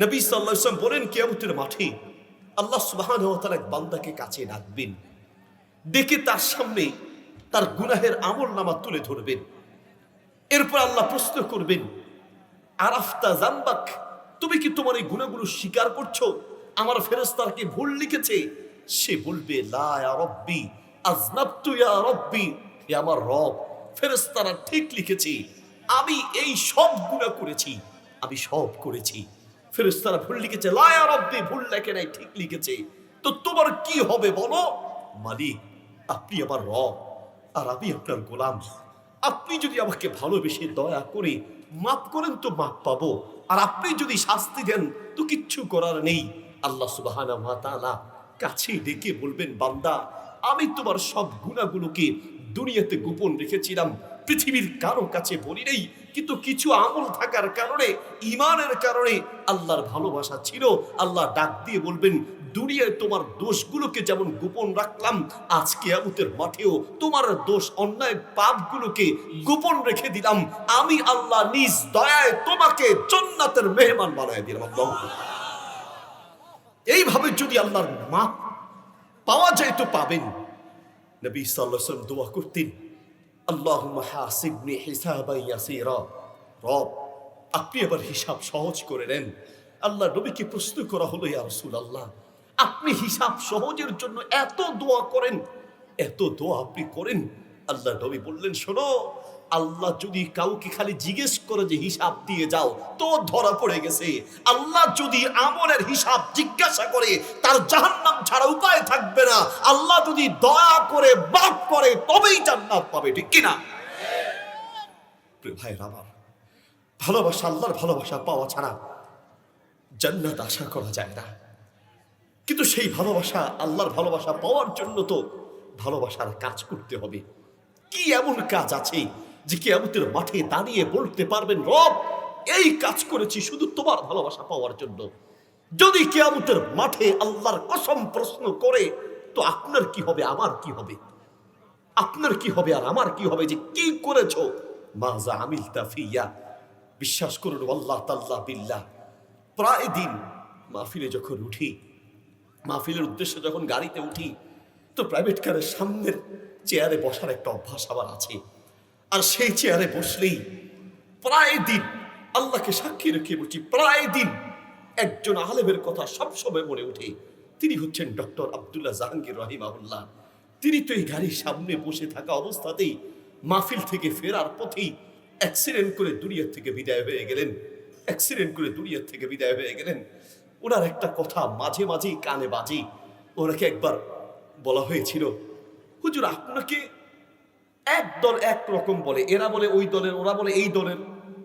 নবী সাল্লাহ বলেন, কেয়ামতের মাঠে আল্লাহ সুবাহান এক বান্দাকে কাছে ডাকবেন ডেকে তার সামনে তার গুনাহের আমল নামা তুলে ধরবেন। এরপর আল্লাহ প্রশ্ন করবেন, আরাফতা জাম্বাক তুমি কি তোমার এই গুণাগুলো স্বীকার করছ? আমার ফেরেস্তার কি ভুল লিখেছে? সে বলবে, লা রব্বি আজনাবতু ইয়া রব্বি, হে আমার রব ফেরেস্তারা ঠিক লিখেছে, আমি এই সব গুণা করেছি, আমি সব করেছি। ফেরেস্তারা ভুল লিখেছে। লায়া রব্বি, ভুল লেখে নাই, ঠিক লিখেছে। তো তোমার কি হবে বলো? মালিক, আপনি আমার রব, আর আমি আপনার গোলাম। আপনি যদি আমাকে ভালোবেসে দয়া করে মাফ করেন তো মাফ পাবো। আর আপনি যদি শাস্তি দেন তো কিচ্ছু করার নেই। আল্লাহ সুবাহানা মাতালা কাছে ডেকে বলবেন, বান্দা, আমি তোমার সব গুণাগুলোকে দুনিয়াতে গোপন রেখেছিলাম। পৃথিবীর কারও কাছে বলি নেই কিন্তু কিছু আমল থাকার কারণে ইমানের কারণে আল্লাহর ভালোবাসা ছিল। আল্লাহ ডাক দিয়ে বলবেন, দুনিয়ায় তোমার দোষগুলোকে যেমন গোপন রাখলাম আজকে আমতের মাঠেও তোমার দোষ অন্যায় পাপগুলোকে গোপন রেখে দিলাম। আমি আল্লাহ নিজ দয়ায় তোমাকে জন্নাতের মেহমান বানায় দিলাম। এইভাবে যদি আল্লাহর মাপ পাওয়া যায় তো পাবেন। নবী ওয়াসাল্লাম দোয়া করতেন আল্লাহুম্মা হাসিবনি হিসাবান ইয়াসীরা। রব, আপনি এবার হিসাব সহজ করে নেন। আল্লাহ নবীকে প্রশ্ন করা হলো, ইয়া রাসূলুল্লাহ, আপনি হিসাব সহজের জন্য এত দোয়া করেন, এত দোয়া আপনি করেন? আল্লাহ নবী বললেন, শোনো আল্লাহ যদি কাউকে খালি জিজ্ঞেস করে যে হিসাব দিয়ে যাও, তো ধরা পড়ে গেছে। আল্লাহ যদি আমলের হিসাব জিজ্ঞাসা করে, তার জাহান্নাম ছাড়া উপায় থাকবে না। আল্লাহ যদি দয়া করে বাপ করে, তবেই জান্নাত পাবে, ঠিক কিনা? ভাই আমার, ভালোবাসা আল্লাহর ভালোবাসা পাওয়া ছাড়া জান্নাত আশা করা যায় না। কিন্তু সেই ভালোবাসা আল্লাহর ভালোবাসা পাওয়ার জন্য তো ভালোবাসার কাজ করতে হবে। কি এমন কাজ আছে যে কেয়ামতের মাঠে দাঁড়িয়ে বলতে পারবেন, রব, এই কাজ করেছি শুধু তোমার ভালোবাসা পাওয়ার জন্য। যদি কেয়ামতের মাঠে আল্লাহর কসম প্রশ্ন করে, তো আপনার কি হবে, আমার কি হবে? আপনার কি হবে আর আমার কি হবে যে কি করেছ? মাজা আমিল তাফিয়া বিশ্বাস করুন, আল্লাহ তাল্লাহ বিল্লাহ। প্রায় দিন মাহফিলে যখন উঠি, মাহফিলের উদ্দেশ্যে যখন গাড়িতে উঠি, তো প্রাইভেট কারের সামনের চেয়ারে বসার একটা অভ্যাস আমার আছে। আর সেই চেয়ারে বসলেই প্রায় দিন আল্লাহকে সাক্ষী রেখে বলছি, প্রায় দিন একজন আলেমের কথা সবসময় মনে ওঠে। তিনি হচ্ছেন ডক্টর আব্দুল্লাহ জাহাঙ্গীর রহিমাহুল্লাহ। তিনি তো এই গাড়ির সামনে বসে থাকা অবস্থাতেই মাহফিল থেকে ফেরার পথেই অ্যাক্সিডেন্ট করে দুনিয়ার থেকে বিদায় হয়ে গেলেন। অ্যাক্সিডেন্ট করে দুনিয়ার থেকে বিদায় হয়ে গেলেন। ওনার একটা কথা মাঝে মাঝেই কানে বাজে। ওনাকে একবার বলা হয়েছিল, হুজুর, আপনাকে এক দল এক রকম বলে। এরা বলে ওই দলের, ওরা বলে এই দলের।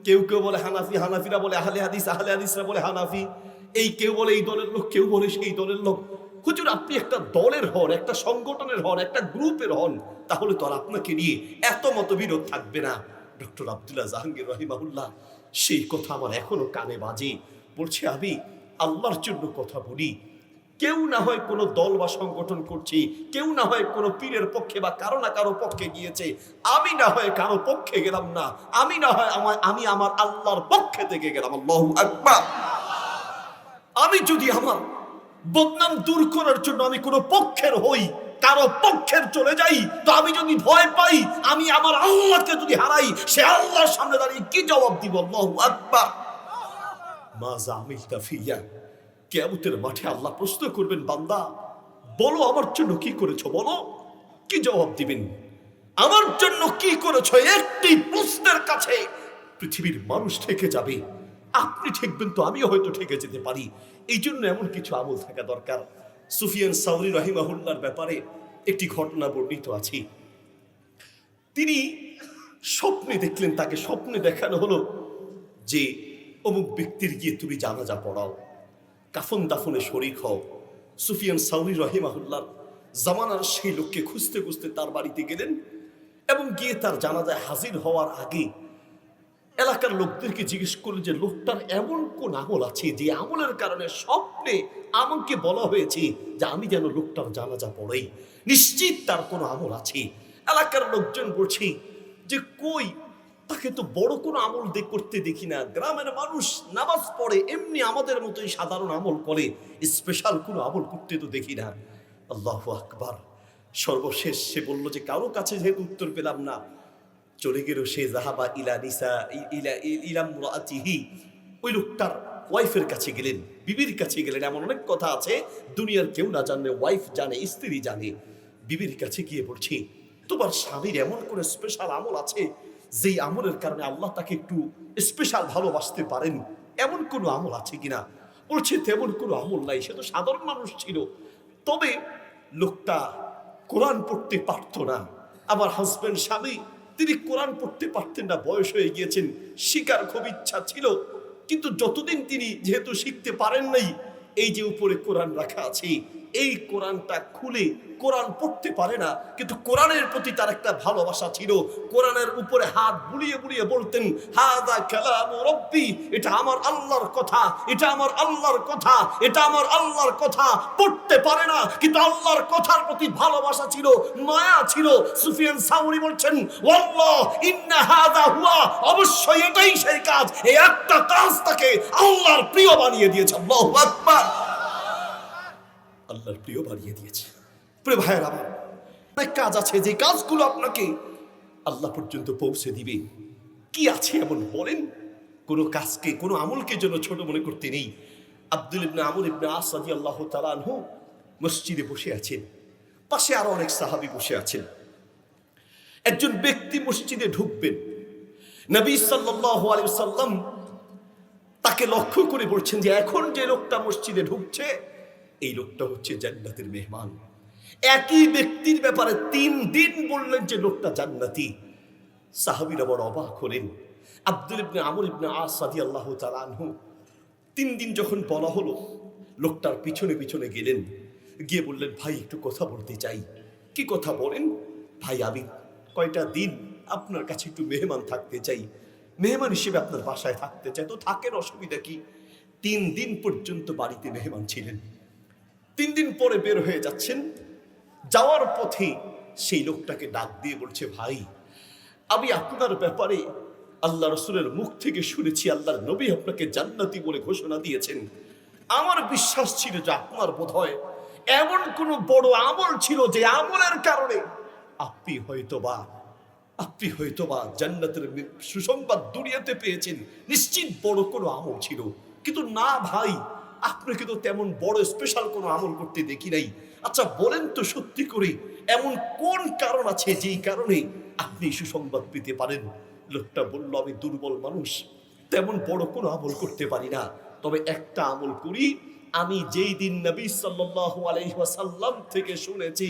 কেউ কেউ বলে হানাফি, হানাফিরা বলে আহলে হাদিস, আহলে হাদিসরা বলে হানাফি। এই কেউ বলে এই দলের লোক, কেউ বলে সেই দলের লোক। হুজুর, আপনি একটা দলের হন, একটা সংগঠনের হন, একটা গ্রুপের হন, তাহলে তো আর আপনাকে নিয়ে এত মতবিরোধ থাকবে না। ডক্টর আব্দুল্লাহ জাহাঙ্গীর রহিমাহুল্লাহ, সেই কথা আমার এখনও কানে বাজে। বলছে, আমি আল্লাহর জন্য কথা বলি কেউ না হয় কোনো দল বা সংগঠন করছি, কেউ না হয় কোনো পীরের পক্ষে বা কারও না কারও পক্ষে গিয়েছে, আমি না হয় কারও পক্ষে গেলাম না, আমি না হয় আমার, আমি আমার আল্লাহর পক্ষে থেকে গেলাম, আল্লাহ আকবার। আমি যদি আমার বদনাম দূর করার জন্য আমি কোনো পক্ষের হই, কারও পক্ষের চলে যাই, তো আমি যদি ভয় পাই, আমি আমার আল্লাহকে যদি হারাই, সে আল্লাহর সামনে দাঁড়িয়ে কি জবাব দিব? আল্লাহু আকবার। মাজা আমিল তাফিয়া কেয়ামতের মাঠে আল্লাহ প্রশ্ন করবেন, বান্দা, বলো আমার জন্য কি করেছ বলো? কি জবাব দিবেন? আমার জন্য কি করেছ? একটি প্রশ্নের কাছে পৃথিবীর মানুষ থেকে যাবে। আপনি ঠেকবেন তো, আমিও হয়তো ঠেকে যেতে পারি। এই জন্য এমন কিছু আমল থাকা দরকার। সুফিয়ান সাউরি রহিমাহুল্লার ব্যাপারে একটি ঘটনা বর্ণিত আছে। তিনি স্বপ্নে দেখলেন, তাকে স্বপ্নে দেখানো হলো যে অমুক ব্যক্তির গিয়ে তুমি জানাজা পড়াও। কাফন দাফনে শরিক হও। সুফিয়ান সাউরি রহিমাহুল্লার জামানার সেই লোককে খুঁজতে খুঁজতে তার বাড়িতে গেলেন এবং গিয়ে তার জানাজায় হাজির হওয়ার আগে এলাকার লোকদেরকে জিজ্ঞেস করলেন যে, লোকটার এমন কোন আমল আছে যে আমলের কারণে স্বপ্নে আমাকে বলা হয়েছে যে আমি যেন লোকটার জানাজা পড়াই? নিশ্চিত তার কোনো আমল আছে? এলাকার লোকজন বলছে যে, কই তাকে তো বড় কোনো আমল দেখ করতে দেখি না। গ্রামের মানুষ নামাজ পড়ে, এমনি আমাদের মতোই সাধারণ আমল করে স্পেশাল কোনো আমল করতে তো দেখি না। আল্লাহ আকবার। সর্বশেষ সে বলল যে, কারও কাছে যেহেতু উত্তর পেলাম না, চলে গেল সে জাহাবা ইলা নিসা ইলা ইলাম মুরাতিহি। ওই লোকটার ওয়াইফের কাছে গেলেন, বিবির কাছে গেলেন। এমন অনেক কথা আছে, দুনিয়ার কেউ না জানলে ওয়াইফ জানে, স্ত্রী জানে। বিবির কাছে গিয়ে বলছি, তোমার স্বামীর এমন কোনো স্পেশাল আমল আছে যেই আমলের কারণে আল্লাহ তাকে একটু স্পেশাল ভালোবাসতে পারেন, এমন কোনো আমল আছে কিনা? বলছে, তেমন কোনো আমল নাই, সে তো সাধারণ মানুষ ছিল। তবে লোকটা কোরআন পড়তে পারতো না। আমার হাজব্যান্ড স্বামী, তিনি কোরআন পড়তে পারতেন না, বয়স হয়ে গিয়েছেন, শিকার খুব ইচ্ছা ছিল। কিন্তু যতদিন তিনি যেহেতু শিখতে পারেন নাই, এই যে উপরে কোরআন রাখা আছে এই কোরআনটা খুলে কোরআন পড়তে পারে না, কিন্তু কোরআনের প্রতি তার একটা ভালোবাসা ছিল। কোরআনের উপরে হাত বুলিয়ে বুলিয়ে বলতেন হাদা কালাম রব্বি, এটা আমার আল্লাহর কথা, এটা আমার আল্লাহর কথা, এটা আমার আল্লাহর কথা। পড়তে পারে না, কিন্তু আল্লাহর কথার প্রতি ভালোবাসা ছিল, মায়া ছিল। সুফিয়ান সাউরি বলছেন ইন্না হাদা হুয়া। অবশ্যই এটাই সেই কাজ, এই একটা কাজ তাকে আল্লাহর প্রিয় বানিয়ে দিয়েছে। আল্লাহু আকবার। আল্লাহর প্রিয় বানিয়ে দিয়েছে। প্রিয় ভাইয়ের আমার, অনেক কাজ আছে, যে কাজগুলো আপনাকে আল্লাহ পর্যন্ত পৌঁছে দিবে। কি আছে এমন বলেন? কোনো কাজকে, কোনো আমলকে জন্য ছোট মনে করতে নেই। আব্দুল ইবনে আমর ইবনে আসাদি আল্লাহ তালানহু মসজিদে বসে আছেন। পাশে আরও অনেক সাহাবী বসে আছেন। একজন ব্যক্তি মসজিদে ঢুকবেন। নবী সাল্লাল্লাহু আলাইহি সাল্লাম তাকে লক্ষ্য করে বলছেন যে এখন যে লোকটা মসজিদে ঢুকছে এই লোকটা হচ্ছে জান্নাতের মেহমান। একই ব্যক্তির ব্যাপারে তিন দিন বললেন যে লোকটা জান্নাতি। সাহাবিরা বড় অবাক হলেন। আব্দুল ইবনে আমর ইবনে আস রাদিয়াল্লাহু তাআলা আনহু। তিন দিন যখন বলা হলো, লোকটার পিছনে পিছনে গেলেন। গিয়ে বললেন, ভাই, একটু কথা বলতে চাই। কি কথা বলেন? ভাই, আমি কয়টা দিন আপনার কাছে একটু মেহমান থাকতে চাই। মেহমান হিসেবে আপনার বাসায় থাকতে চাই। তো থাকেন, অসুবিধা কি? তিন দিন পর্যন্ত বাড়িতে মেহমান ছিলেন। তিন দিন পরে বের হয়ে যাচ্ছেন। যাওয়ার পথে সেই লোকটাকে ডাক দিয়ে বলছে, ভাই, আমি আপনার ব্যাপারে আল্লাহ রসুলের মুখ থেকে শুনেছি, আল্লাহর নবী আপনাকে জান্নাতি বলে ঘোষণা দিয়েছেন। আমার বিশ্বাস ছিল যে আপনার বোধ হয় এমন কোনো বড় আমল ছিল যে আমলের কারণে আপনি হয়তোবা আপনি হয়তোবা জান্নাতের সুসংবাদ দুনিয়াতে পেয়েছেন। নিশ্চিত বড় কোনো আমল ছিল। কিন্তু না ভাই আপনাকে তো তেমন বড় স্পেশাল কোনো আমল করতে দেখি নাই। আচ্ছা বলেন তো সত্যি করে, এমন কোন কারণ আছে যেই কারণে আপনি সুসংবাদ পেতে পারেন? লোকটা বলল, আমি দুর্বল মানুষ, তেমন বড় কোনো আমল করতে পারি না। তবে একটা আমল করি, আমি যেই দিন নবী সাল্লাহ আলহাসাল্লাম থেকে শুনেছি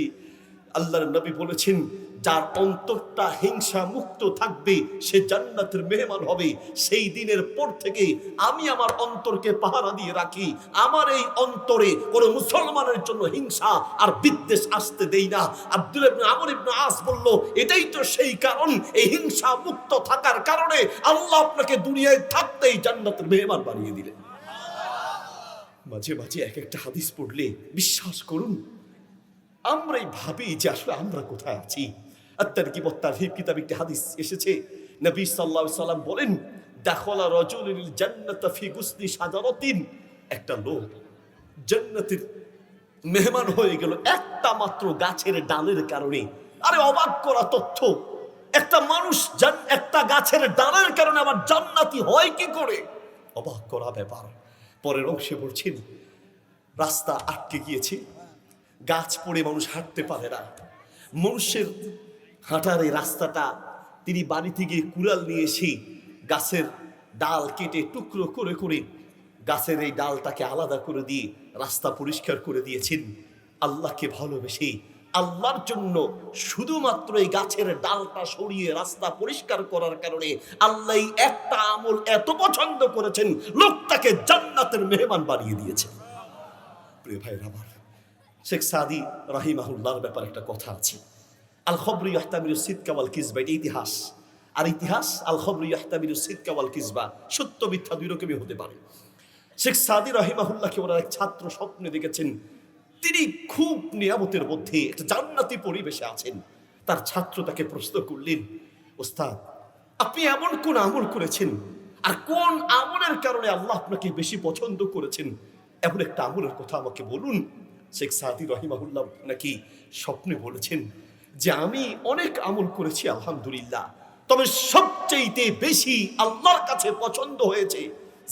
আল্লাহর নবী বলেছেন, যার অন্তরটা হিংসা মুক্ত থাকবে, সে জান্নাতের মেহমান হবে। সেই দিনের পর থেকে আমি আমার অন্তরকে পাহারা দিয়ে রাখি। আমার এই অন্তরে কোন মুসলমানের জন্য হিংসা আর বিদ্বেষ আসতে দেই না। আব্দুল ইবনে আমর ইবনে আস বলল, এটাই তো সেই কারণ, এই হিংসা মুক্ত থাকার কারণে আল্লাহ আপনাকে দুনিয়ায় থাকতেই জান্নাতের মেহমান বানিয়ে দিলেন। মাঝে মাঝে এক একটা হাদিস পড়লে বিশ্বাস করুন আমরাই ভাবি যে আসলে আমরা কোথায় আছি। আত্মার কি বত্তার হিব কিতাব একটি হাদিস এসেছে। নবী আলাইহি সাল্লাম বলেন, দাখলা রাজুলুল জান্নাতা ফি গুসনি শাজারাতিন একটা লোক জান্নাতের মেহমান হয়ে গেল একটা মাত্র গাছের ডালের কারণে। আরে অবাক করা তথ্য, একটা মানুষ একটা গাছের ডালের কারণে আবার জান্নাতি হয় কি করে? অবাক করা ব্যাপার। পরের অংশে বলছেন, রাস্তা আটকে গিয়েছে গাছ পড়ে মানুষ হাঁটতে পারে না। মানুষের হাঁটার এই রাস্তাটা তিনি বাড়ি থেকে কুড়াল নিয়ে এসে গাছের ডাল কেটে টুকরো করে করে গাছের এই ডালটাকে আলাদা করে দিয়ে রাস্তা পরিষ্কার করে দিয়েছেন। আল্লাহকে ভালোবেসে আল্লাহর জন্য শুধুমাত্র এই গাছের ডালটা সরিয়ে রাস্তা পরিষ্কার করার কারণে আল্লাহ একটা আমল এত পছন্দ করেছেন, লোকটাকে জান্নাতের মেহমান বানিয়ে দিয়েছেন। প্রিয় ভাইয়ের আমার শেখ সাদি রাহিমাহুল্লাহর ব্যাপারে একটা কথা আছে। আল খবর ইয়াহতামিরু সিদকা ওয়াল কিসবা, এটা ইতিহাস। আর ইতিহাস আল খবর ইয়াহতামিরু সিদকা ওয়াল কিসবা, সত্য মিথ্যা দুই রকমই হতে পারে। শেখ সাদি রাহিমাহুল্লাহকে ওনার এক ছাত্র স্বপ্নে দেখেছেন। তিনি খুব নিয়ামতের মধ্যে একটা জান্নাতি পরিবেশে আছেন। তার ছাত্র তাকে প্রশ্ন করলেন, ওস্তাদ, আপনি এমন কোন আমল করেছেন? আর কোন আমলের কারণে আল্লাহ আপনাকে বেশি পছন্দ করেছেন? এমন একটা আমলের কথা আমাকে বলুন। শেখ সাদি রহিমাহুল্লাহ নাকি স্বপ্নে বলেছেন যে আমি অনেক আমল করেছি, আলহামদুলিল্লাহ। তবে সবচেয়েতে বেশি আল্লাহর কাছে পছন্দ হয়েছে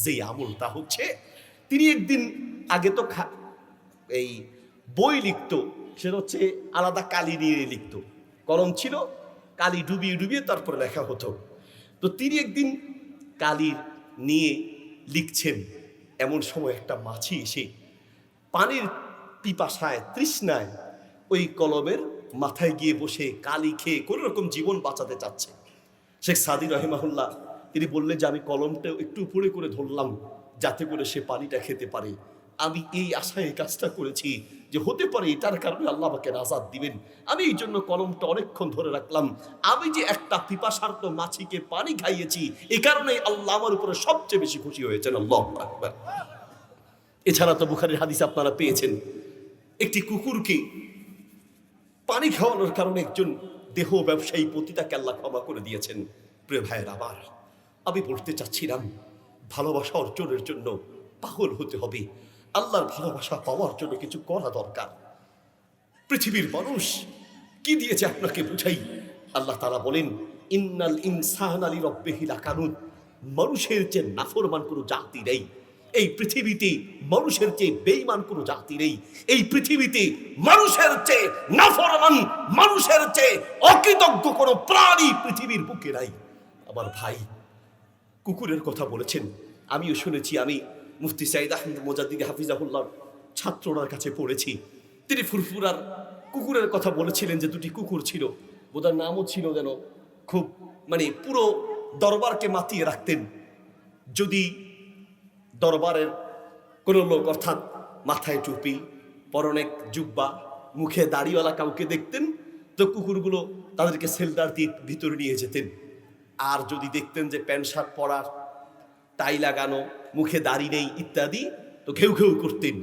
যে আমলটা হচ্ছে, তিনি একদিন আগে তো এই বই লিখতো সেটা হচ্ছে আলাদা কালি নিয়ে লিখত। কলম ছিল, কালি ডুবিয়ে ডুবিয়ে তারপরে লেখা হতো। তো তিনি একদিন কালির নিয়ে লিখছেন, এমন সময় একটা মাছি এসে পানির পিপাসায় তৃষ্ণায় ওই কলমের মাথায় গিয়ে বসে কালি খেয়ে কোনো রকম জীবন বাঁচাতে চাচ্ছে। শেখ সাদি রহিমাহুল্লাহ, তিনি বললেন যে, আমি কলমটা একটু উপরে করে ধরলাম যাতে করে সে পানিটা খেতে পারে। আমি এই আশায় কাজটা করেছি যে, হতে পারে এটার কারণে আল্লাহ আমাকে নাজাদ দিবেন। আমি এই জন্য কলমটা অনেকক্ষণ ধরে রাখলাম। আমি যে একটা পিপাসার্থ মাছিকে পানি খাইয়েছি, এ কারণে আল্লাহ আমার উপরে সবচেয়ে বেশি খুশি হয়েছেন। আল্লাহ এছাড়া তো বুখারের হাদিস আপনারা পেয়েছেন। একটি কুকুরকে পানি খাওয়ানোর কারণে একজন দেহ ব্যবসায়ী পতিতাকে আল্লাহ ক্ষমা করে দিয়েছেন। প্রিয় ভাইয়ের আবার আমি বলতে চাচ্ছিলাম, ভালোবাসা অর্জনের জন্য পাগল হতে হবে। আল্লাহর ভালোবাসা পাওয়ার জন্য কিছু করা দরকার। পৃথিবীর মানুষ কি দিয়েছে আপনাকে বুঝাই? আল্লাহ তারা বলেন, ইন্নাল ইনসান আলী রব্বেহিলা কানুন মানুষের যে নাফরমান কোনো জাতি নেই এই পৃথিবীতে মানুষের চেয়ে বেইমান কোনো জাতি নেই। এই পৃথিবীতে মানুষের চেয়ে নাফরমান, মানুষের চেয়ে অকৃতজ্ঞ কোনো প্রাণী পৃথিবীর বুকে নাই। আমার ভাই কুকুরের কথা বলেছেন। আমিও শুনেছি, আমি মুফতি সাইদ আহমদ মোজাদ্দিদ হাফিজাহুল্লাহর ছাত্ররার কাছে পড়েছি। তিনি ফুরফুরার কুকুরের কথা বলেছিলেন যে দুটি কুকুর ছিল বোধার নামও ছিল যেন খুব মানে পুরো দরবারকে মাতিয়ে রাখতেন। যদি দরবারের কোনো লোক অর্থাৎ মাথায় টুপি পরনে জুব্বা, মুখে দাড়িওয়ালা কাউকে দেখতেন, তো কুকুরগুলো তাদেরকে সেলদার দিয়ে ভিতরে নিয়ে যেতেন। আর যদি দেখতেন যে প্যান্ট, শার্ট পরার, টাই লাগানো, মুখে দাড়ি নেই ইত্যাদি, তো ঘেউ ঘেউ করতেন।